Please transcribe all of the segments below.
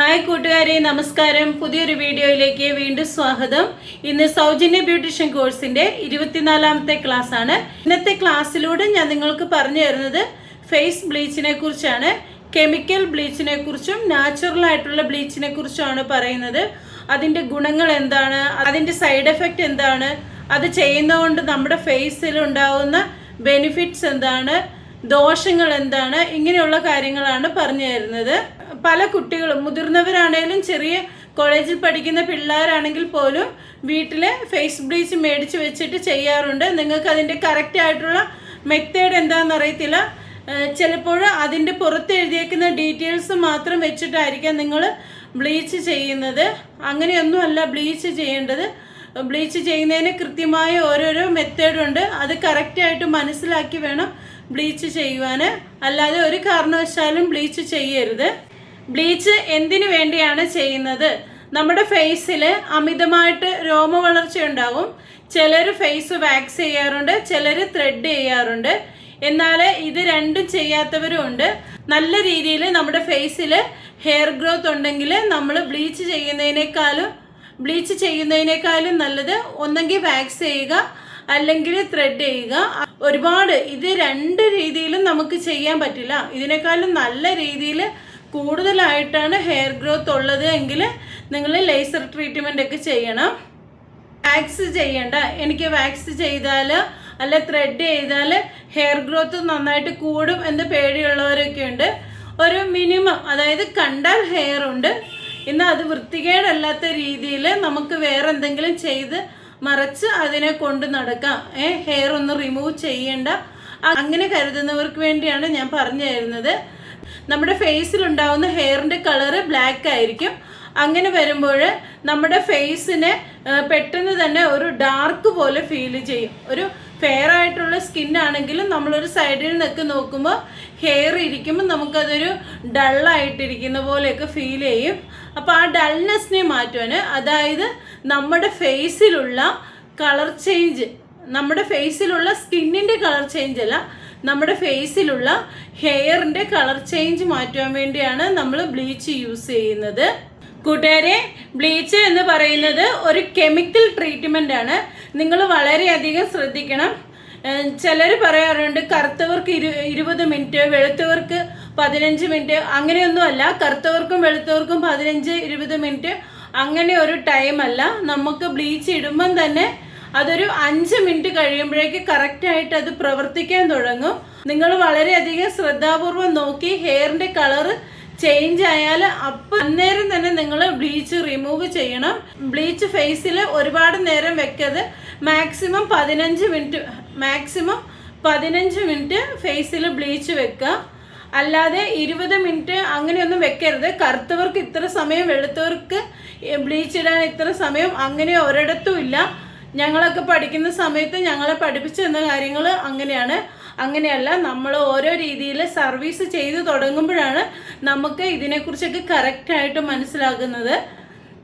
Hi കൂട്ടുകാരെ നമസ്കാരം. പുതിയൊരു വീഡിയോയിലേക്ക് വീണ്ടും സ്വാഗതം. ഇന്ന് സൗജന്യ ബ്യൂട്ടീഷ്യൻ കോഴ്സിന്റെ ഇരുപത്തിനാലാമത്തെ ക്ലാസ് ആണ് ഇന്നത്തെ ക്ലാസ്സിലൂടെ ഞാൻ നിങ്ങൾക്ക് പറഞ്ഞു തരുന്നത് ഫേസ് ബ്ലീച്ചിനെ കുറിച്ചാണ്. കെമിക്കൽ ബ്ലീച്ചിനെ കുറിച്ചും നാച്ചുറൽ ആയിട്ടുള്ള ബ്ലീച്ചിനെ കുറിച്ചുമാണ് പറയുന്നത്. അതിന്റെ ഗുണങ്ങൾ എന്താണ്? അതിന്റെ സൈഡ് എഫക്റ്റ് എന്താണ്? അത് ചെയ്യുന്നതുകൊണ്ട് നമ്മുടെ ഫേസിൽ ഉണ്ടാവുന്ന ബെനിഫിറ്റ്സ് എന്താണ്? ദോഷങ്ങൾ എന്താണ്? ഇങ്ങനെയുള്ള കാര്യങ്ങളാണ് പറഞ്ഞു തരുന്നത്. പല കുട്ടികളും മുതിർന്നവരാണേലും ചെറിയ കോളേജിൽ പഠിക്കുന്ന പിള്ളേരാണെങ്കിൽ പോലും വീട്ടിൽ ഫേസ് ബ്ലീച്ച് മേടിച്ച് വെച്ചിട്ട് ചെയ്യാറുണ്ട്. നിങ്ങൾക്ക് അതിന്റെ കറക്റ്റ് ആയിട്ടുള്ള മെത്തേഡ് എന്താണെന്ന് അറിയത്തില്ല. ചിലപ്പോൾ അതിന്റെ പുറത്ത് എഴുതിയേക്കുന്ന ഡീറ്റെയിൽസ് മാത്രം വെച്ചിട്ടായിരിക്കാം നിങ്ങൾ ബ്ലീച്ച് ചെയ്യുന്നത്. അങ്ങനെയൊന്നുമല്ല ബ്ലീച്ച് ചെയ്യേണ്ടത്. ബ്ലീച്ച് ചെയ്യുന്നതിന് കൃത്യമായ ഓരോരോ മെത്തേഡുണ്ട് അത് കറക്റ്റായിട്ട് മനസ്സിലാക്കി വേണം ബ്ലീച്ച് ചെയ്യുവാൻ അല്ലാതെ ഒരു കാരണവശാലും ബ്ലീച്ച് ചെയ്യരുത്. ബ്ലീച്ച് എന്തിനു വേണ്ടിയാണ് ചെയ്യുന്നത്? നമ്മുടെ ഫേസിൽ അമിതമായിട്ട് രോമ വളർച്ച ഉണ്ടാവും ചിലർ ഫേസ് വാക്സ് ചെയ്യാറുണ്ട് ചിലർ ത്രെഡ് ചെയ്യാറുണ്ട്. എന്നാൽ ഇത് രണ്ടും ചെയ്യാത്തവരും ഉണ്ട്. നല്ല രീതിയിൽ നമ്മുടെ ഫേസിൽ ഹെയർ ഗ്രോത്ത് ഉണ്ടെങ്കിൽ നമ്മൾ ബ്ലീച്ച് ചെയ്യുന്നതിനേക്കാളും ബ്ലീച്ച് ചെയ്യുന്നതിനേക്കാളും നല്ലത് ഒന്നെങ്കിൽ വാക്സ് ചെയ്യുക അല്ലെങ്കിൽ ത്രെഡ് ചെയ്യുക. ഒരുപാട് ഇത് രണ്ട് രീതിയിലും നമുക്ക് ചെയ്യാൻ പറ്റില്ല. ഇതിനേക്കാളും നല്ല രീതിയിൽ കൂടുതലായിട്ടാണ് ഹെയർ ഗ്രോത്ത് ഉള്ളത് എങ്കിൽ നിങ്ങൾ ലേസർ ട്രീറ്റ്മെന്റ് ഒക്കെ ചെയ്യണം. വാക്സ് ചെയ്യണ്ട. എനിക്ക് വാക്സ് ചെയ്താൽ അല്ല ത്രെഡ് ചെയ്താൽ ഹെയർ ഗ്രോത്ത് നന്നായിട്ട് കൂടും എന്ന് പേടിയുള്ളവരൊക്കെ ഉണ്ട്. ഒരു മിനിമം അതായത് കണ്ടാൽ ഹെയർ ഉണ്ട്. എന്നാൽ അത് വൃത്തികേടല്ലാത്ത രീതിയിൽ നമുക്ക് വേറെ എന്തെങ്കിലും ചെയ്ത് മറച്ച് അതിനെ കൊണ്ട് നടക്കാം. ഏ ഹെയർ ഒന്ന് റിമൂവ് ചെയ്യേണ്ട. അങ്ങനെ കരുതുന്നവർക്ക് വേണ്ടിയാണ് ഞാൻ പറഞ്ഞു തരുന്നത്. നമ്മുടെ ഫേസിൽ ഉണ്ടാവുന്ന ഹെയറിന്റെ കളറ് ബ്ലാക്ക് ആയിരിക്കും. അങ്ങനെ വരുമ്പോൾ നമ്മുടെ ഫേസിന് പെട്ടെന്ന് തന്നെ ഒരു ഡാർക്ക് പോലെ ഫീൽ ചെയ്യും. ഒരു ഫെയർ ആയിട്ടുള്ള സ്കിൻ ആണെങ്കിലും നമ്മളൊരു സൈഡിൽ നിന്നൊക്കെ നോക്കുമ്പോൾ ഹെയർ ഇരിക്കുമ്പോൾ നമുക്കതൊരു ഡള്ളായിട്ടിരിക്കുന്ന പോലെയൊക്കെ ഫീൽ ചെയ്യും. അപ്പോൾ ആ ഡൾനെസ്സിനെ മാറ്റുവാൻ അതായത് നമ്മുടെ ഫേസിലുള്ള കളർ ചേഞ്ച് നമ്മുടെ ഫേസിലുള്ള സ്കിന്നിന്റെ കളർ ചേഞ്ച് അല്ല നമ്മുടെ ഫേസിലുള്ള ഹെയറിന്റെ കളർ ചേഞ്ച് മാറ്റുവാൻ വേണ്ടിയാണ് നമ്മൾ ബ്ലീച്ച് യൂസ് ചെയ്യുന്നത്. കൂട്ടുകാരെ ബ്ലീച്ച് എന്ന് പറയുന്നത് ഒരു കെമിക്കൽ ട്രീറ്റ്മെന്റ് ആണ്. നിങ്ങൾ വളരെയധികം ശ്രദ്ധിക്കണം. ചിലർ പറയാറുണ്ട് കറുത്തവർക്ക് ഇരു ഇരുപത് മിനിറ്റ് വെളുത്തവർക്ക് പതിനഞ്ച് മിനിറ്റ് അങ്ങനെയൊന്നുമല്ല കറുത്തവർക്കും വെളുത്തവർക്കും പതിനഞ്ച് ഇരുപത് മിനിറ്റ് അങ്ങനെ ഒരു ടൈം അല്ല നമുക്ക് ബ്ലീച്ച് ഇടുമ്പം തന്നെ അതൊരു അഞ്ച് മിനിറ്റ് കഴിയുമ്പോഴേക്ക് കറക്റ്റായിട്ട് അത് പ്രവർത്തിക്കാൻ തുടങ്ങും. നിങ്ങൾ വളരെയധികം ശ്രദ്ധാപൂർവം നോക്കി ഹെയറിന്റെ കളറ് ചേഞ്ച് ആയാൽ അപ്പം അന്നേരം തന്നെ നിങ്ങൾ ബ്ലീച്ച് റിമൂവ് ചെയ്യണം. ബ്ലീച്ച് ഫേസിൽ ഒരുപാട് നേരം വെക്കരുത്. മാക്സിമം പതിനഞ്ച് മിനിറ്റ് മാക്സിമം പതിനഞ്ച് മിനിറ്റ് ഫേസിൽ ബ്ലീച്ച് വെക്കുക. അല്ലാതെ ഇരുപത് മിനിറ്റ് അങ്ങനെയൊന്നും വെക്കരുത്. കറുത്തവർക്ക് ഇത്ര സമയം വെളുത്തവർക്ക് ബ്ലീച്ച് ഇടാൻ ഇത്ര സമയം അങ്ങനെ ഒരിടത്തും ഇല്ല. ഞങ്ങളൊക്കെ പഠിക്കുന്ന സമയത്ത് ഞങ്ങളെ പഠിപ്പിച്ചു തന്ന കാര്യങ്ങൾ അങ്ങനെയാണ്. അങ്ങനെയല്ല നമ്മൾ ഓരോ രീതിയിൽ സർവീസ് ചെയ്തു തുടങ്ങുമ്പോഴാണ് നമുക്ക് ഇതിനെക്കുറിച്ചൊക്കെ കറക്റ്റായിട്ട് മനസ്സിലാക്കുന്നത്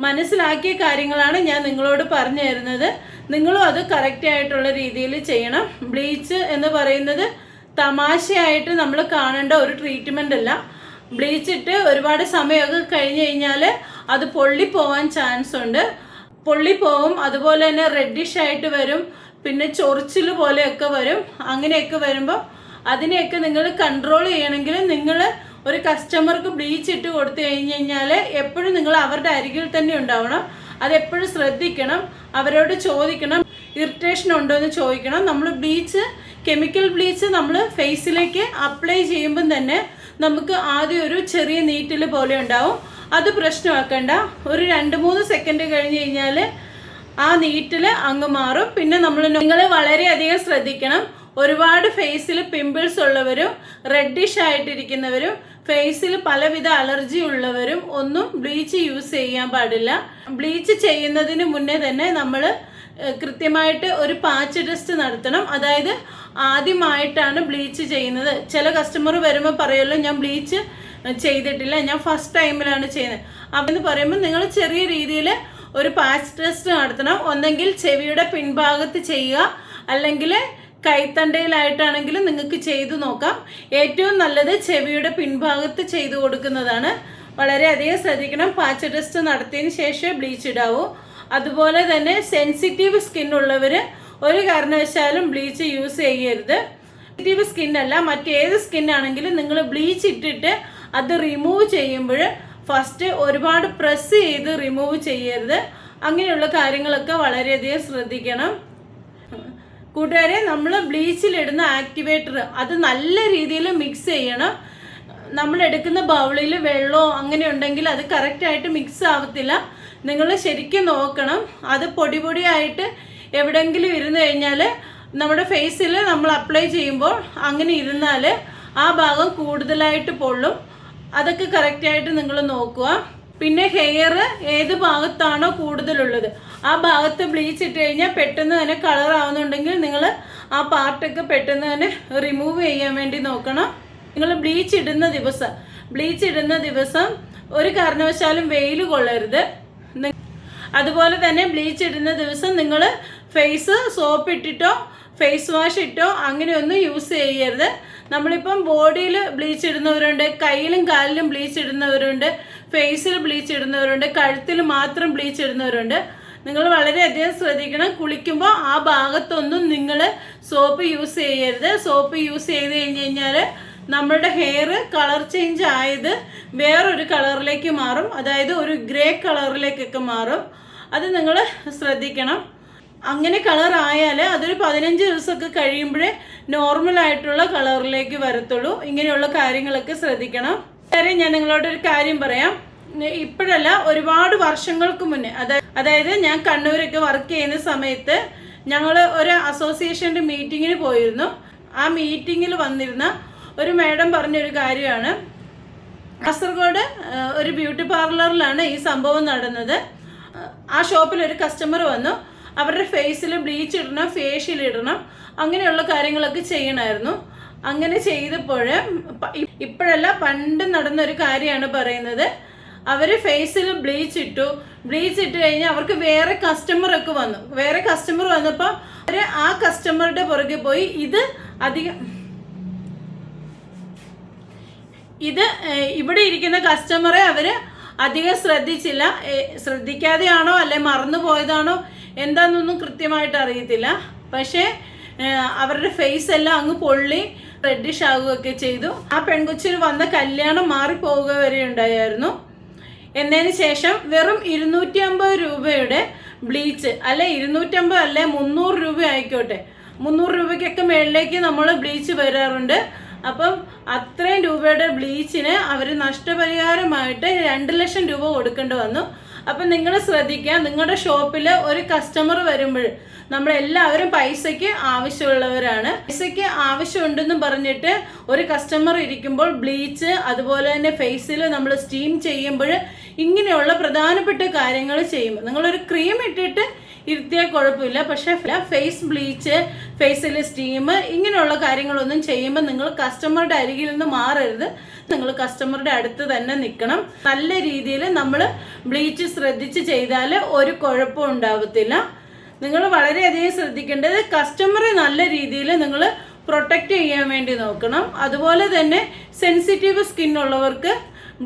മനസ്സിലാക്കിയ കാര്യങ്ങളാണ് ഞാൻ നിങ്ങളോട് പറഞ്ഞു തരുന്നത്. നിങ്ങളും അത് കറക്റ്റായിട്ടുള്ള രീതിയിൽ ചെയ്യണം. ബ്ലീച്ച് എന്ന് പറയുന്നത് തമാശയായിട്ട് നമ്മൾ കാണേണ്ട ഒരു ട്രീറ്റ്മെന്റ് അല്ല. ബ്ലീച്ചിട്ട് ഒരുപാട് സമയമൊക്കെ കഴിഞ്ഞ് കഴിഞ്ഞാൽ അത് പൊള്ളിപ്പോവാൻ ചാൻസ് ഉണ്ട്. പൊള്ളിപ്പോവും അതുപോലെ തന്നെ റെഡിഷ് ആയിട്ട് വരും പിന്നെ ചൊറിച്ചിൽ പോലെയൊക്കെ വരും. അങ്ങനെയൊക്കെ വരുമ്പോൾ അതിനെയൊക്കെ നിങ്ങൾ കൺട്രോൾ ചെയ്യണമെങ്കിൽ നിങ്ങൾ ഒരു കസ്റ്റമർക്ക് ബ്ലീച്ച് ഇട്ട് കൊടുത്തു കഴിഞ്ഞ് കഴിഞ്ഞാൽ എപ്പോഴും നിങ്ങൾ അവരുടെ അരികിൽ തന്നെ ഉണ്ടാവണം. അതെപ്പോഴും ശ്രദ്ധിക്കണം. അവരോട് ചോദിക്കണം ഇറിറ്റേഷൻ ഉണ്ടോ എന്ന് ചോദിക്കണം. നമ്മൾ ബ്ലീച്ച് കെമിക്കൽ ബ്ലീച്ച് നമ്മൾ ഫേസിലേക്ക് അപ്ലൈ ചെയ്യുമ്പം തന്നെ നമുക്ക് ആദ്യം ഒരു ചെറിയ നീറ്റിൽ പോലെ ഉണ്ടാവും. അത് പ്രശ്നമാക്കണ്ട. ഒരു രണ്ട് മൂന്ന് സെക്കൻഡ് കഴിഞ്ഞ് കഴിഞ്ഞാൽ ആ നീറ്റിൽ അങ്ങ് മാറും. പിന്നെ നമ്മൾ നിങ്ങൾ വളരെയധികം ശ്രദ്ധിക്കണം. ഒരുപാട് ഫേസിൽ പിമ്പിൾസ് ഉള്ളവരും റെഡിഷ് ആയിട്ടിരിക്കുന്നവരും ഫേസിൽ പലവിധ അലർജി ഉള്ളവരും ഒന്നും ബ്ലീച്ച് യൂസ് ചെയ്യാൻ പാടില്ല. ബ്ലീച്ച് ചെയ്യുന്നതിന് മുന്നേ തന്നെ നമ്മൾ കൃത്യമായിട്ട് ഒരു പാച്ച് ടെസ്റ്റ് നടത്തണം. അതായത് ആദ്യമായിട്ടാണ് ബ്ലീച്ച് ചെയ്യുന്നത്. ചില കസ്റ്റമർ വരുമ്പോൾ പറയുമല്ലോ ഞാൻ ബ്ലീച്ച് ചെയ്തിട്ടില്ല. ഞാൻ ഫസ്റ്റ് ടൈമിലാണ് ചെയ്യുന്നത്. അതെന്ന് പറയുമ്പോൾ നിങ്ങൾ ചെറിയ രീതിയിൽ ഒരു പാച്ച് ടെസ്റ്റ് നടത്തണം. ഒന്നെങ്കിൽ ചെവിയുടെ പിൻഭാഗത്ത് ചെയ്യുക. അല്ലെങ്കിൽ കൈത്തണ്ടയിലായിട്ടാണെങ്കിലും നിങ്ങൾക്ക് ചെയ്തു നോക്കാം. ഏറ്റവും നല്ലത് ചെവിയുടെ പിൻഭാഗത്ത് ചെയ്തു കൊടുക്കുന്നതാണ്. വളരെയധികം ശ്രദ്ധിക്കണം. പാച്ച് ടെസ്റ്റ് നടത്തിയതിന് ശേഷം ബ്ലീച്ച് ഇടാവൂ. അതുപോലെ തന്നെ സെൻസിറ്റീവ് സ്കിൻ ഉള്ളവർ ഒരു കാരണവശാലും ബ്ലീച്ച് യൂസ് ചെയ്യരുത്. സെൻസിറ്റീവ് സ്കിന്നല്ല മറ്റേത് സ്കിന്നാണെങ്കിലും നിങ്ങൾ ബ്ലീച്ച് ഇട്ടിട്ട് അത് റിമൂവ് ചെയ്യുമ്പോൾ ഫസ്റ്റ് ഒരുപാട് പ്രസ് ചെയ്ത് റിമൂവ് ചെയ്യരുത്. അങ്ങനെയുള്ള കാര്യങ്ങളൊക്കെ വളരെയധികം ശ്രദ്ധിക്കണം. കൂട്ടുകാരെ നമ്മൾ ബ്ലീച്ചിലിടുന്ന ആക്ടിവേറ്റർ അത് നല്ല രീതിയിൽ മിക്സ് ചെയ്യണം. നമ്മൾ എടുക്കുന്ന ബൗളിൽ വെള്ളമോ അങ്ങനെ ഉണ്ടെങ്കിൽ അത് കറക്റ്റായിട്ട് മിക്സ് ആവത്തില്ല. നിങ്ങൾ ശരിക്കും നോക്കണം. അത് പൊടി പൊടിയായിട്ട് എവിടെയെങ്കിലും ഇരുന്ന് കഴിഞ്ഞാൽ നമ്മുടെ ഫേസിൽ നമ്മൾ അപ്ലൈ ചെയ്യുമ്പോൾ അങ്ങനെ ഇരുന്നാൽ ആ ഭാഗം കൂടുതലായിട്ട് പൊള്ളും. അതൊക്കെ കറക്റ്റായിട്ട് നിങ്ങൾ നോക്കുക. പിന്നെ ഹെയർ ഏത് ഭാഗത്താണോ കൂടുതലുള്ളത്. ആ ഭാഗത്ത് ബ്ലീച്ച് ഇട്ട് കഴിഞ്ഞാൽ പെട്ടെന്ന് തന്നെ കളർ ആവുന്നുണ്ടെങ്കിൽ നിങ്ങൾ ആ പാർട്ടൊക്കെ പെട്ടെന്ന് തന്നെ റിമൂവ് ചെയ്യാൻ വേണ്ടി നോക്കണം. നിങ്ങൾ ബ്ലീച്ച് ഇടുന്ന ദിവസം ബ്ലീച്ച് ഇടുന്ന ദിവസം ഒരു കാരണവശാലും വെയിൽ കൊള്ളരുത്. അതുപോലെ തന്നെ ബ്ലീച്ച് ഇടുന്ന ദിവസം നിങ്ങൾ ഫേസ് സോപ്പ് ഇട്ടിട്ടോ ഫേസ് വാഷ് ഇട്ടോ അങ്ങനെയൊന്നും യൂസ് ചെയ്യരുത്. നമ്മളിപ്പം ബോഡിയിൽ ബ്ലീച്ച് ഇടുന്നവരുണ്ട് കയ്യിലും കാലിലും ബ്ലീച്ച് ഇടുന്നവരുണ്ട് ഫേസിൽ ബ്ലീച്ച് ഇടുന്നവരുണ്ട് കഴുത്തിൽ മാത്രം ബ്ലീച്ച് ഇടുന്നവരുണ്ട്. നിങ്ങൾ വളരെയധികം ശ്രദ്ധിക്കണം. കുളിക്കുമ്പോൾ ആ ഭാഗത്തൊന്നും നിങ്ങൾ സോപ്പ് യൂസ് ചെയ്യരുത്. സോപ്പ് യൂസ് ചെയ്ത് കഴിഞ്ഞ് കഴിഞ്ഞാൽ നമ്മളുടെ ഹെയർ കളർ ചേഞ്ച് ആയത് വേറൊരു കളറിലേക്ക് മാറും. അതായത് ഒരു ഗ്രേ കളറിലേക്കൊക്കെ മാറും. അത് നിങ്ങൾ ശ്രദ്ധിക്കണം. അങ്ങനെ കളർ ആയാൽ അതൊരു പതിനഞ്ച് ദിവസമൊക്കെ കഴിയുമ്പോഴേ നോർമൽ ആയിട്ടുള്ള കളറിലേക്ക് വരത്തുള്ളൂ. ഇങ്ങനെയുള്ള കാര്യങ്ങളൊക്കെ ശ്രദ്ധിക്കണം. വേറെ ഞാൻ നിങ്ങളോടൊരു കാര്യം പറയാം. ഇപ്പോഴല്ല ഒരുപാട് വർഷങ്ങൾക്ക് മുന്നേ അതായത് അതായത് ഞാൻ കണ്ണൂരൊക്കെ വർക്ക് ചെയ്യുന്ന സമയത്ത് ഞങ്ങൾ ഒരു അസോസിയേഷന്റെ മീറ്റിങ്ങിന് പോയിരുന്നു. ആ മീറ്റിങ്ങിൽ വന്നിരുന്ന ഒരു മാഡം പറഞ്ഞൊരു കാര്യമാണ്. കാസർഗോഡ് ഒരു ബ്യൂട്ടി പാർലറിലാണ് ഈ സംഭവം നടന്നത്. ആ ഷോപ്പിൽ ഒരു കസ്റ്റമർ വന്നു. അവരുടെ ഫേസിൽ ബ്ലീച്ച് ഇടണം ഫേഷ്യൽ ഇടണം അങ്ങനെയുള്ള കാര്യങ്ങളൊക്കെ ചെയ്യണമായിരുന്നു അങ്ങനെ ചെയ്തപ്പോൾ ഇപ്പോഴല്ല പണ്ട് നടന്നൊരു കാര്യമാണ് പറയുന്നത്. അവർ ഫേസിൽ ബ്ലീച്ച് ഇട്ടു. ബ്ലീച്ച് ഇട്ട് കഴിഞ്ഞാൽ അവർക്ക് വേറെ കസ്റ്റമറൊക്കെ വന്നു. വേറെ കസ്റ്റമർ വന്നപ്പോൾ അവർ ആ കസ്റ്റമറുടെ പുറകെ പോയി. ഇത് അധികം ഇത് ഇവിടെ ഇരിക്കുന്ന കസ്റ്റമറെ അവർ അധികം ശ്രദ്ധിച്ചില്ല. ശ്രദ്ധിക്കാതെയാണോ അല്ലെ മറന്നു പോയതാണോ എന്താണെന്നൊന്നും കൃത്യമായിട്ട് അറിയത്തില്ല. പക്ഷേ അവരുടെ ഫേസ് എല്ലാം അങ്ങ് പൊള്ളി റെഡിഷ് ആകുകയൊക്കെ ചെയ്തു. ആ പെൺകൊച്ചിന് വന്ന കല്യാണം മാറിപ്പോവുക വരെ ഉണ്ടായിരുന്നു. എന്നതിന് ശേഷം വെറും ഇരുന്നൂറ്റി അമ്പത് രൂപയുടെ ബ്ലീച്ച് അല്ലെ ഇരുന്നൂറ്റമ്പത് അല്ലെ മുന്നൂറ് രൂപ ആയിക്കോട്ടെ. മുന്നൂറ് രൂപയ്ക്കൊക്കെ മേളിലേക്ക് നമ്മൾ ബ്ലീച്ച് വരാറുണ്ട്. അപ്പം അത്രയും രൂപയുടെ ബ്ലീച്ചിന് അവർ നഷ്ടപരിഹാരമായിട്ട് രണ്ട് ലക്ഷം രൂപ കൊടുക്കേണ്ടി വന്നു. അപ്പം നിങ്ങൾ ശ്രദ്ധിക്കുക. നിങ്ങളുടെ ഷോപ്പിൽ ഒരു കസ്റ്റമർ വരുമ്പോൾ നമ്മളെല്ലാവരും പൈസയ്ക്ക് ആവശ്യമുള്ളവരാണ്. പൈസയ്ക്ക് ആവശ്യമുണ്ടെന്ന് പറഞ്ഞിട്ട് ഒരു കസ്റ്റമർ ഇരിക്കുമ്പോൾ ബ്ലീച്ച് അതുപോലെ തന്നെ ഫേസിൽ നമ്മൾ സ്റ്റീം ചെയ്യുമ്പോൾ ഇങ്ങനെയുള്ള പ്രധാനപ്പെട്ട കാര്യങ്ങൾ ചെയ്യുമ്പോൾ നിങ്ങളൊരു ക്രീം ഇട്ടിട്ട് ഇരുത്തിയാൽ കുഴപ്പമില്ല. പക്ഷേ ഫേസ് ബ്ലീച്ച് ഫേസിൽ സ്റ്റീം ഇങ്ങനെയുള്ള കാര്യങ്ങളൊന്നും ചെയ്യുമ്പോൾ നിങ്ങൾ കസ്റ്റമറുടെ അരികിൽ നിന്ന് മാറരുത്. നിങ്ങൾ കസ്റ്റമറുടെ അടുത്ത് തന്നെ നിൽക്കണം നല്ല രീതിയിൽ നമ്മൾ ബ്ലീച്ച് ശ്രദ്ധിച്ച് ചെയ്താൽ ഒരു കുഴപ്പവും ഉണ്ടാവത്തില്ല. നിങ്ങൾ വളരെയധികം ശ്രദ്ധിക്കേണ്ടത് കസ്റ്റമറെ നല്ല രീതിയിൽ നിങ്ങൾ പ്രൊട്ടക്റ്റ് ചെയ്യാൻ വേണ്ടി നോക്കണം. അതുപോലെ തന്നെ സെൻസിറ്റീവ് സ്കിൻ ഉള്ളവർക്ക്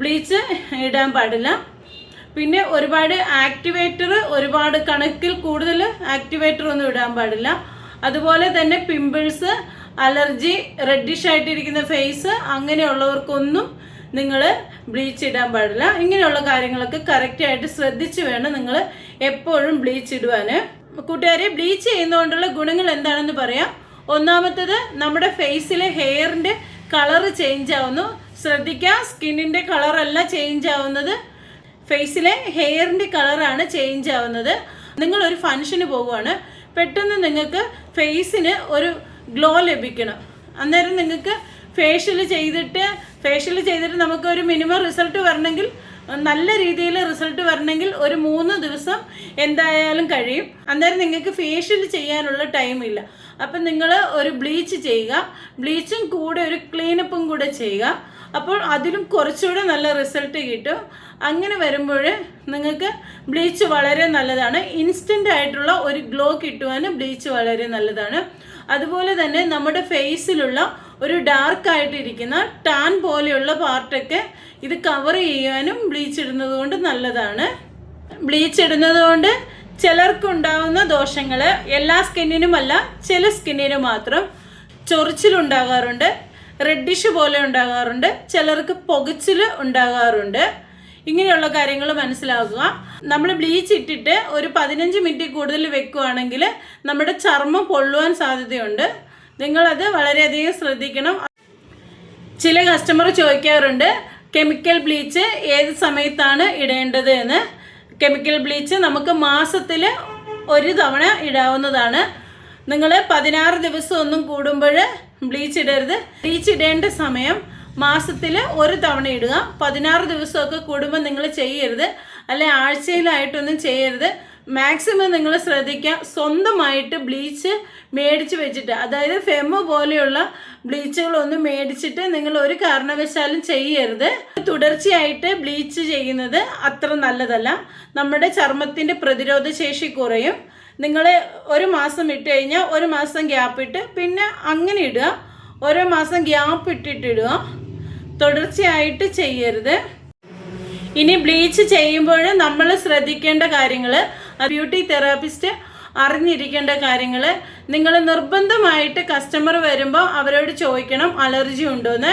ബ്ലീച്ച് ഇടാൻ പാടില്ല. പിന്നെ ഒരുപാട് ആക്ടിവേറ്റർ ഒരുപാട് കണക്കിൽ കൂടുതൽ ആക്ടിവേറ്റർ ഒന്നും ഇടാൻ പാടില്ല. അതുപോലെ തന്നെ പിമ്പിൾസ് അലർജി റെഡിഷ് ആയിട്ടിരിക്കുന്ന ഫേസ് അങ്ങനെയുള്ളവർക്കൊന്നും നിങ്ങൾ ബ്ലീച്ച് ഇടാൻ പാടില്ല. ഇങ്ങനെയുള്ള കാര്യങ്ങളൊക്കെ കറക്റ്റായിട്ട് ശ്രദ്ധിച്ച് വേണം നിങ്ങൾ എപ്പോഴും ബ്ലീച്ച് ഇടുവാൻ കൂട്ടുകാരെ ബ്ലീച്ച് ചെയ്യുന്നതുകൊണ്ടുള്ള ഗുണങ്ങൾ എന്താണെന്ന് പറയാം. ഒന്നാമത്തത് നമ്മുടെ ഫേസിലെ ഹെയറിന്റെ കളറ് ചേഞ്ച് ആവുന്നു. ശ്രദ്ധിക്കുക സ്കിന്നിന്റെ കളറല്ല ചേഞ്ച് ആവുന്നത്. ഫേസിലെ ഹെയറിന്റെ കളറാണ് ചേഞ്ച് ആവുന്നത്. നിങ്ങളൊരു ഫംഗ്ഷന് പോവുകയാണ് പെട്ടെന്ന് നിങ്ങൾക്ക് ഫേസിന് ഒരു ഗ്ലോ ലഭിക്കണം. അന്നേരം നിങ്ങൾക്ക് ഫേഷ്യൽ ചെയ്തിട്ട് ഫേഷ്യൽ ചെയ്തിട്ട് നമുക്ക് ഒരു മിനിമം റിസൾട്ട് വരണമെങ്കിൽ നല്ല രീതിയിൽ റിസൾട്ട് വരണമെങ്കിൽ ഒരു മൂന്ന് ദിവസം എന്തായാലും കഴിയും. അന്നേരം നിങ്ങൾക്ക് ഫേഷ്യൽ ചെയ്യാനുള്ള ടൈമില്ല അപ്പം നിങ്ങൾ ഒരു ബ്ലീച്ച് ചെയ്യുക. ബ്ലീച്ചും കൂടെ ഒരു ക്ലീനപ്പും കൂടെ ചെയ്യുക. അപ്പോൾ അതിലും കുറച്ചുകൂടെ നല്ല റിസൾട്ട് കിട്ടും. അങ്ങനെ വരുമ്പോൾ നിങ്ങൾക്ക് ബ്ലീച്ച് വളരെ നല്ലതാണ്. ഇൻസ്റ്റന്റ് ആയിട്ടുള്ള ഒരു ഗ്ലോ കിട്ടുവാൻ ബ്ലീച്ച് വളരെ നല്ലതാണ്. അതുപോലെ തന്നെ നമ്മുടെ ഫേസിലുള്ള ഒരു ഡാർക്ക് ആയിട്ടിരിക്കുന്ന ടാൻ പോലെയുള്ള പാർട്ടൊക്കെ ഇത് കവർ ചെയ്യാനും ബ്ലീച്ച് ഇടുന്നത് കൊണ്ട് നല്ലതാണ്. ബ്ലീച്ച് ഇടുന്നത് കൊണ്ട് ചിലർക്കുണ്ടാവുന്ന ദോഷങ്ങൾ എല്ലാ സ്കിന്നിനുമല്ല ചില സ്കിന്നിന് മാത്രം ചൊറിച്ചിലുണ്ടാകാറുണ്ട് റെഡിഷ് പോലെ ഉണ്ടാകാറുണ്ട് ചിലർക്ക് പുകച്ചിൽ ഉണ്ടാകാറുണ്ട്. ഇങ്ങനെയുള്ള കാര്യങ്ങൾ മനസ്സിലാക്കുക. നമ്മൾ ബ്ലീച്ച് ഇട്ടിട്ട് ഒരു പതിനഞ്ച് മിനിറ്റ് കൂടുതൽ വെക്കുകയാണെങ്കിൽ നമ്മുടെ ചർമ്മം പൊള്ളുവാൻ സാധ്യതയുണ്ട്. നിങ്ങളത് വളരെയധികം ശ്രദ്ധിക്കണം. ചില കസ്റ്റമർ ചോദിക്കാറുണ്ട് കെമിക്കൽ ബ്ലീച്ച് ഏത് സമയത്താണ് ഇടേണ്ടത് എന്ന് കെമിക്കൽ ബ്ലീച്ച് നമുക്ക് മാസത്തിൽ ഒരു തവണ ഇടാവുന്നതാണ്. നിങ്ങൾ പതിനാറ് ദിവസം ഒന്നും കൂടുമ്പോൾ ബ്ലീച്ച് ഇടരുത്. ബ്ലീച്ച് ഇടേണ്ട സമയം മാസത്തിൽ ഒരു തവണ ഇടുക. പതിനാറ് ദിവസമൊക്കെ കൂടുമ്പോൾ നിങ്ങൾ ചെയ്യരുത്. അല്ലെ ആഴ്ചയിലായിട്ടൊന്നും ചെയ്യരുത്. മാക്സിമം നിങ്ങൾ ശ്രദ്ധിക്കുക. സ്വന്തമായിട്ട് ബ്ലീച്ച് മേടിച്ച് വെച്ചിട്ട് അതായത് ഫെമ പോലെയുള്ള ബ്ലീച്ചുകളൊന്നും മേടിച്ചിട്ട് നിങ്ങൾ ഒരു കാരണവശാലും ചെയ്യരുത്. തുടർച്ചയായിട്ട് ബ്ലീച്ച് ചെയ്യുന്നത് അത്ര നല്ലതല്ല. നമ്മുടെ ചർമ്മത്തിന്റെ പ്രതിരോധ ശേഷി കുറയും. നിങ്ങൾ ഒരു മാസം ഇട്ട് കഴിഞ്ഞാൽ ഒരു മാസം ഗ്യാപ്പ് ഇട്ട് പിന്നെ അങ്ങനെ ഇടുക. ഓരോ മാസം ഗ്യാപ്പ് ഇട്ടിട്ട് ഇടുക. തുടർച്ചയായിട്ട് ചെയ്യരുത്. ഇനി ബ്ലീച്ച് ചെയ്യുമ്പോൾ നമ്മൾ ശ്രദ്ധിക്കേണ്ട കാര്യങ്ങൾ ബ്യൂട്ടി തെറാപ്പിസ്റ്റ് അറിഞ്ഞിരിക്കേണ്ട കാര്യങ്ങൾ നിങ്ങൾ നിർബന്ധമായിട്ട് കസ്റ്റമർ വരുമ്പോൾ അവരോട് ചോദിക്കണം അലർജി ഉണ്ടോയെന്ന്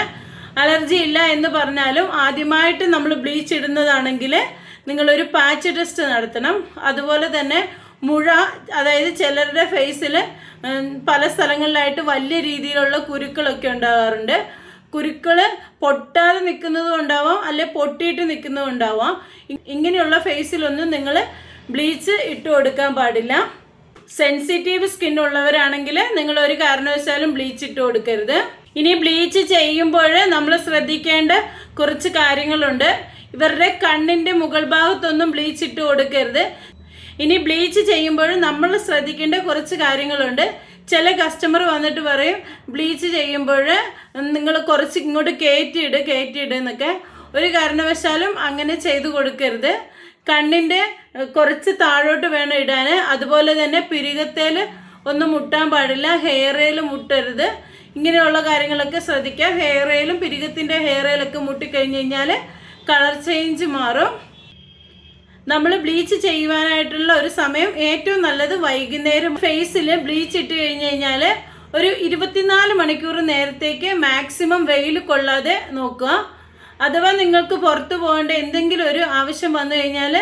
അലർജി ഇല്ല എന്ന് പറഞ്ഞാലും ആദ്യമായിട്ട് നമ്മൾ ബ്ലീച്ച് ഇടുന്നതാണെങ്കിൽ നിങ്ങളൊരു പാച്ച് ടെസ്റ്റ് നടത്തണം. അതുപോലെ തന്നെ മുഴ അതായത് ചിലരുടെ ഫേസിൽ പല സ്ഥലങ്ങളിലായിട്ട് വലിയ രീതിയിലുള്ള കുരുക്കളൊക്കെ ഉണ്ടാകാറുണ്ട്. കുരുക്കൾ പൊട്ടാതെ നിൽക്കുന്നതും ഉണ്ടാവാം അല്ലെ പൊട്ടിയിട്ട് നിൽക്കുന്നതും ഉണ്ടാവാം ഇങ്ങനെയുള്ള ഫേസിലൊന്നും നിങ്ങൾ ബ്ലീച്ച് ഇട്ട് കൊടുക്കാൻ പാടില്ല. സെൻസിറ്റീവ് സ്കിൻ ഉള്ളവരാണെങ്കിൽ നിങ്ങൾ ഒരു കാരണവശാലും ബ്ലീച്ച് ഇട്ട് കൊടുക്കരുത്. ഇനി ബ്ലീച്ച് ചെയ്യുമ്പോൾ നമ്മൾ ശ്രദ്ധിക്കേണ്ട കുറച്ച് കാര്യങ്ങളുണ്ട്. ഇവരുടെ കണ്ണിന്റെ മുകൾ ഭാഗത്തൊന്നും ബ്ലീച്ച് ഇട്ട് കൊടുക്കരുത്. ഇനി ബ്ലീച്ച് ചെയ്യുമ്പോൾ നമ്മൾ ശ്രദ്ധിക്കേണ്ട കുറച്ച് കാര്യങ്ങളുണ്ട്. ചില കസ്റ്റമർ വന്നിട്ട് പറയും ബ്ലീച്ച് ചെയ്യുമ്പോൾ നിങ്ങൾ കുറച്ച് ഇങ്ങോട്ട് കയറ്റിയിട് കയറ്റിയിട് എന്നൊക്കെ. ഒരു കാരണവശാലും അങ്ങനെ ചെയ്തു കൊടുക്കരുത്. കണ്ണിന്റെ കുറച്ച് താഴോട്ട് വേണം ഇടാൻ. അതുപോലെ തന്നെ പിരികത്തേൽ ഒന്നും മുട്ടാൻ പാടില്ല ഹെയറേൽ മുട്ടരുത്. ഇങ്ങനെയുള്ള കാര്യങ്ങളൊക്കെ ശ്രദ്ധിക്കുക. ഹെയറേലും പിരികത്തിന്റെ ഹെയറേലൊക്കെ മുട്ടിക്കഴിഞ്ഞ് കഴിഞ്ഞാൽ കളർ ചേഞ്ച് മാറും. നമ്മൾ ബ്ലീച്ച് ചെയ്യുവാനായിട്ടുള്ള ഒരു സമയം ഏറ്റവും നല്ലത് വൈകുന്നേരം ഫേസിൽ ബ്ലീച്ച് ഇട്ട് കഴിഞ്ഞ് കഴിഞ്ഞാൽ ഒരു ഇരുപത്തിനാല് മണിക്കൂർ നേരത്തേക്ക് മാക്സിമം വെയിൽ കൊള്ളാതെ നോക്കുക. അഥവാ നിങ്ങൾക്ക് പുറത്ത് പോകേണ്ട എന്തെങ്കിലും ഒരു ആവശ്യം വന്നു കഴിഞ്ഞാൽ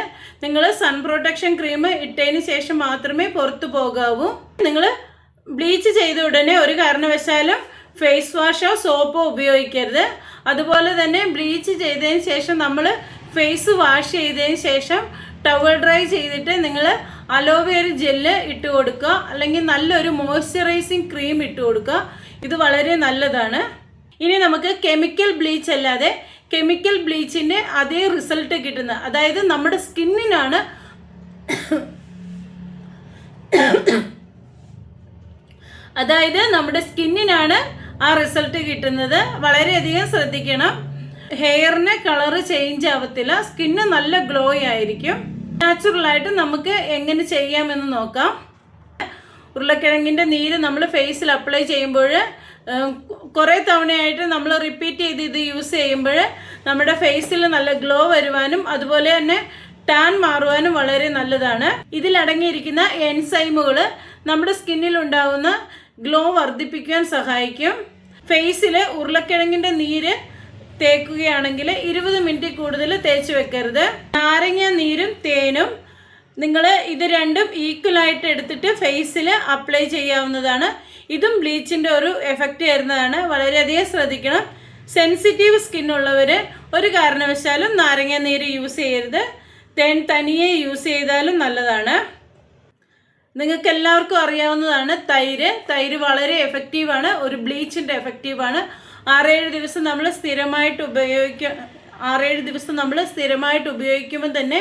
നിങ്ങൾ സൺ പ്രൊട്ടക്ഷൻ ക്രീം ഇട്ടതിന് ശേഷം മാത്രമേ പുറത്തു പോകാവൂ. നിങ്ങൾ ബ്ലീച്ച് ചെയ്ത ഉടനെ ഒരു കാരണവശാലും ഫേസ് വാഷോ സോപ്പോ ഉപയോഗിക്കരുത്. അതുപോലെ തന്നെ ബ്ലീച്ച് ചെയ്തതിന് ശേഷം നമ്മൾ ഫേസ് വാഷ് ചെയ്തതിന് ശേഷം ടവൽ ഡ്രൈ ചെയ്തിട്ട് നിങ്ങൾ അലോവേര ജെല്ല് ഇട്ട് കൊടുക്കുക. അല്ലെങ്കിൽ നല്ലൊരു മോയ്സ്ചറൈസിങ് ക്രീം ഇട്ട് കൊടുക്കുക. ഇത് വളരെ നല്ലതാണ്. ഇനി നമുക്ക് കെമിക്കൽ ബ്ലീച്ച് അല്ലാതെ കെമിക്കൽ ബ്ലീച്ചിന്റെ അതേ റിസൾട്ട് കിട്ടുന്ന അതായത് നമ്മുടെ സ്കിന്നിനാണ് അതായത് നമ്മുടെ സ്കിന്നിനാണ് ആ റിസൾട്ട് കിട്ടുന്നത്. വളരെയധികം ശ്രദ്ധിക്കണം. ഹെയറിന് കളറ് ചേഞ്ച് ആവത്തില്ല. സ്കിന്ന് നല്ല ഗ്ലോ ആയിരിക്കും. നാച്ചുറലായിട്ട് നമുക്ക് എങ്ങനെ ചെയ്യാമെന്ന് നോക്കാം. ഉരുളക്കിഴങ്ങിന്റെ നീര് നമ്മൾ ഫേസിൽ അപ്ലൈ ചെയ്യുമ്പോൾ കുറേ തവണയായിട്ട് നമ്മൾ റിപ്പീറ്റ് ചെയ്ത് ഇത് യൂസ് ചെയ്യുമ്പോൾ നമ്മുടെ ഫേസിൽ നല്ല ഗ്ലോ വരുവാനും അതുപോലെ തന്നെ ടാൻ മാറുവാനും വളരെ നല്ലതാണ്. ഇതിലടങ്ങിയിരിക്കുന്ന എൻസൈമുകൾ നമ്മുടെ സ്കിന്നിൽ ഉണ്ടാകുന്ന ഗ്ലോ വർദ്ധിപ്പിക്കാൻ സഹായിക്കും. ഫേസിൽ ഉരുളക്കിഴങ്ങിന്റെ നീര് തേക്കുകയാണെങ്കിൽ ഇരുപത് മിനിറ്റ് കൂടുതൽ തേച്ച് വെക്കരുത്. നാരങ്ങ നീരും തേനും നിങ്ങൾ ഇത് രണ്ടും ഈക്വലായിട്ട് എടുത്തിട്ട് ഫേസിൽ അപ്ലൈ ചെയ്യാവുന്നതാണ്. ഇതും ബ്ലീച്ചിന്റെ ഒരു എഫക്റ്റ് വരുന്നതാണ് വളരെയധികം ശ്രദ്ധിക്കണം. സെൻസിറ്റീവ് സ്കിന്നുള്ളവർ ഒരു കാരണവശാലും നാരങ്ങ നീര് യൂസ് ചെയ്യരുത്. തേൻ തനിയെ യൂസ് ചെയ്താലും നല്ലതാണ്. നിങ്ങൾക്ക് എല്ലാവർക്കും അറിയാവുന്നതാണ് തൈര്. തൈര് വളരെ എഫക്റ്റീവാണ് ഒരു ബ്ലീച്ചിന്റെ എഫക്റ്റീവാണ് ആറേഴ് ദിവസം നമ്മൾ സ്ഥിരമായിട്ട് ഉപയോഗിക്ക ആറേഴ് ദിവസം നമ്മൾ സ്ഥിരമായിട്ട് ഉപയോഗിക്കുമ്പോൾ തന്നെ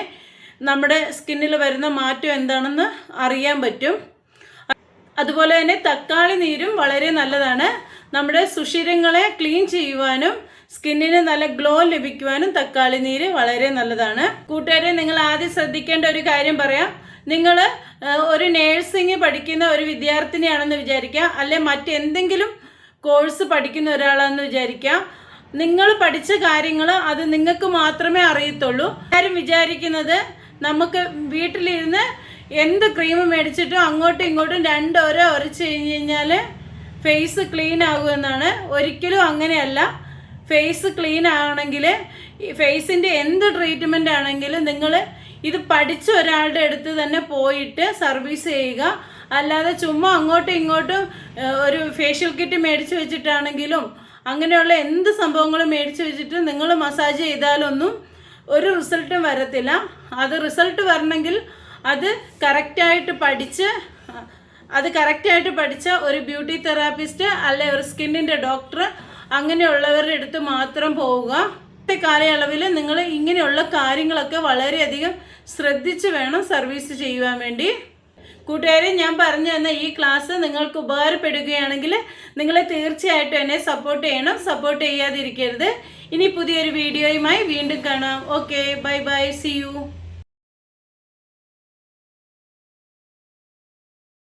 നമ്മുടെ സ്കിന്നിൽ വരുന്ന മാറ്റം എന്താണെന്ന് അറിയാൻ പറ്റും. അതുപോലെ തന്നെ തക്കാളി നീരും വളരെ നല്ലതാണ്. നമ്മുടെ സുഷിരങ്ങളെ ക്ലീൻ ചെയ്യുവാനും സ്കിന്നിന് നല്ല ഗ്ലോ ലഭിക്കുവാനും തക്കാളി നീര് വളരെ നല്ലതാണ്. കൂട്ടുകാരെ നിങ്ങൾ ആദ്യം ശ്രദ്ധിക്കേണ്ട ഒരു കാര്യം പറയാം. നിങ്ങൾ ഒരു നേഴ്സിംഗ് പഠിക്കുന്ന ഒരു വിദ്യാർത്ഥിനിയാണെന്ന് വിചാരിക്കുക. അല്ലെ മറ്റെന്തെങ്കിലും കോഴ്സ് പഠിക്കുന്ന ഒരാളാണെന്ന് വിചാരിക്കാം. നിങ്ങൾ പഠിച്ച കാര്യങ്ങൾ അത് നിങ്ങൾക്ക് മാത്രമേ അറിയത്തുള്ളൂ. ആരും വിചാരിക്കുന്നത് നമുക്ക് വീട്ടിലിരുന്ന് എന്ത് ക്രീം മേടിച്ചിട്ടും അങ്ങോട്ടും ഇങ്ങോട്ടും രണ്ടോര ഉരച്ച് കഴിഞ്ഞ് കഴിഞ്ഞാൽ ഫേസ് ക്ലീൻ ആകുമെന്നാണ്. ഒരിക്കലും അങ്ങനെയല്ല. ഫേസ് ക്ലീൻ ആണെങ്കിൽ ഫേസിന്റെ എന്ത് ട്രീറ്റ്മെന്റ് ആണെങ്കിലും നിങ്ങൾ ഇത് പഠിച്ച ഒരാളുടെ അടുത്ത് തന്നെ പോയിട്ട് സർവീസ് ചെയ്യുക. അല്ലാതെ ചുമ്മാ അങ്ങോട്ടും ഇങ്ങോട്ടും ഒരു ഫേഷ്യൽ കിറ്റ് മേടിച്ച് വെച്ചിട്ടാണെങ്കിലും അങ്ങനെയുള്ള എന്ത് സംഭവങ്ങളും മേടിച്ച് വെച്ചിട്ട് നിങ്ങൾ മസാജ് ചെയ്താലൊന്നും ഒരു റിസൾട്ടും വരത്തില്ല. അത് റിസൾട്ട് വരണമെങ്കിൽ അത് കറക്റ്റായിട്ട് പഠിച്ച് അത് കറക്റ്റായിട്ട് പഠിച്ച ഒരു ബ്യൂട്ടി തെറാപ്പിസ്റ്റ് അല്ലെ ഒരു സ്കിന്നിന്റെ ഡോക്ടർ അങ്ങനെയുള്ളവരുടെ അടുത്ത് മാത്രം പോവുക. ഇന്നത്തെ കാലയളവിൽ നിങ്ങൾ ഇങ്ങനെയുള്ള കാര്യങ്ങളൊക്കെ വളരെയധികം ശ്രദ്ധിച്ച് വേണം സർവീസ് ചെയ്യുവാൻ വേണ്ടി. കൂട്ടുകാരെ ഞാൻ പറഞ്ഞു തന്ന ഈ ക്ലാസ് നിങ്ങൾക്ക് ഉപകാരപ്പെടുകയാണെങ്കിൽ നിങ്ങൾ തീർച്ചയായിട്ടും എന്നെ സപ്പോർട്ട് ചെയ്യണം. സപ്പോർട്ട് ചെയ്യാതിരിക്കരുത്. ഇനി പുതിയൊരു വീഡിയോയുമായി വീണ്ടും കാണാം. Okay bye bye see you